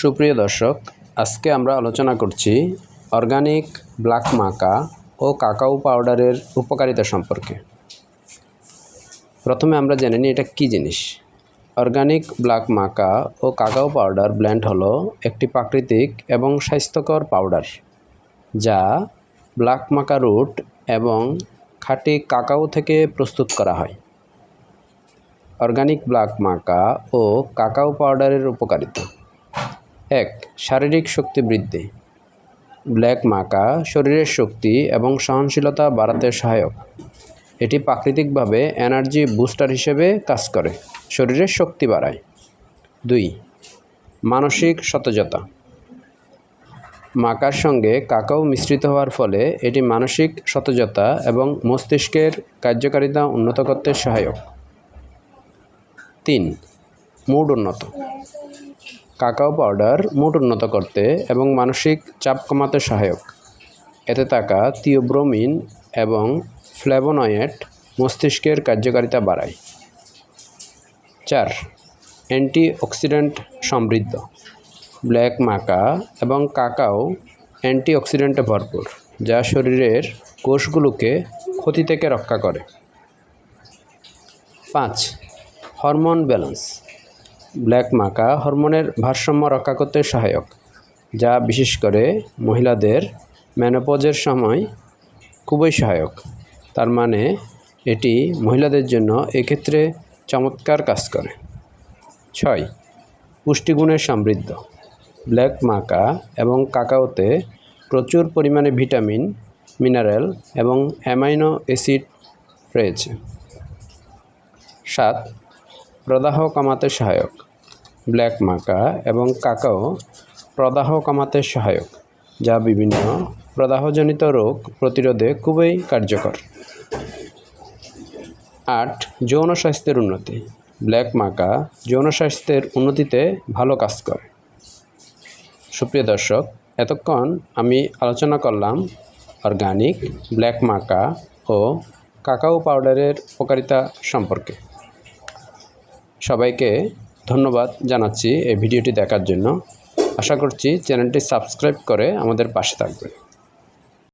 সুপ্রিয় দর্শক, আজকে আমরা আলোচনা করছি অর্গানিক ব্ল্যাক মাকা ও কাকাও পাউডারের উপকারিতা সম্পর্কে। প্রথমে আমরা জেনে নিই এটা কী জিনিস। অর্গানিক ব্ল্যাক মাকা ও কাকাও পাউডার ব্ল্যান্ড হলো একটি প্রাকৃতিক এবং স্বাস্থ্যকর পাউডার, যা ব্ল্যাক মাকা রুট এবং খাঁটি কাকাও থেকে প্রস্তুত করা হয়। অর্গানিক ব্ল্যাক মাকা ও কাকাও পাউডারের উপকারিতা। এক, শারীরিক শক্তি বৃদ্ধি। ব্ল্যাক মাকা, শরীরের শক্তি এবং সহনশীলতা বাড়াতে সহায়ক। এটি প্রাকৃতিকভাবে এনার্জি বুস্টার হিসেবে কাজ করে, শরীরের শক্তি বাড়ায়। দুই, মানসিক সতেজতা। মাকার সঙ্গে কাকাও মিশ্রিত হওয়ার ফলে এটি মানসিক সতেজতা এবং মস্তিষ্কের কার্যকারিতা উন্নত করতে সহায়ক। তিন মুড উন্নত। কাকাও পাউডার মুড উন্নত করতে এবং মানসিক চাপ কমাতে সহায়ক। এতে থাকা থিওব্রোমিন এবং ফ্ল্যাভোনয়েড মস্তিষ্কের কার্যকারিতা বাড়ায়। চার, অ্যান্টিঅক্সিডেন্ট সমৃদ্ধ। ব্ল্যাক মাকা এবং কাকাও অ্যান্টিঅক্সিডেন্টে ভরপুর, যা শরীরের কোষগুলোকে ক্ষতি থেকে রক্ষা করে। পাঁচ, হরমোন ব্যালেন্স। ব্ল্যাক মাকা হরমোনের ভারসাম্য রক্ষা করতে সহায়ক, যা বিশেষ করে মহিলাদের ম্যানোপজের সময় খুবই সহায়ক। তার মানে এটি মহিলাদের জন্য এক্ষেত্রে চমৎকার কাজ করে। ছয় পুষ্টিগুণের সমৃদ্ধ। ব্ল্যাক মাকা এবং কাকাওতে প্রচুর পরিমাণে ভিটামিন, মিনারেল এবং অ্যামাইনো অ্যাসিড রয়েছে। সাত প্রদাহ কমাতে সহায়ক, ব্ল্যাক মাকা এবং কাকাও প্রদাহ কমাতে সহায়ক, যা বিভিন্ন প্রদাহজনিত রোগ প্রতিরোধে খুবই কার্যকর। আট, যৌন স্বাস্থ্যের উন্নতি, ব্ল্যাক মাকা যৌন স্বাস্থ্যের উন্নতিতে ভালো কাজ করে। সুপ্রিয় দর্শক, এতক্ষণ আমি আলোচনা করলাম অর্গানিক, ব্ল্যাক মাকা ও কাকাও পাউডারের উপকারিতা সম্পর্কে। সবাইকে ধন্যবাদ জানাচ্ছি এই ভিডিওটি দেখার জন্য। আশা করছি চ্যানেলটি সাবস্ক্রাইব করে আমাদের পাশে থাকবে।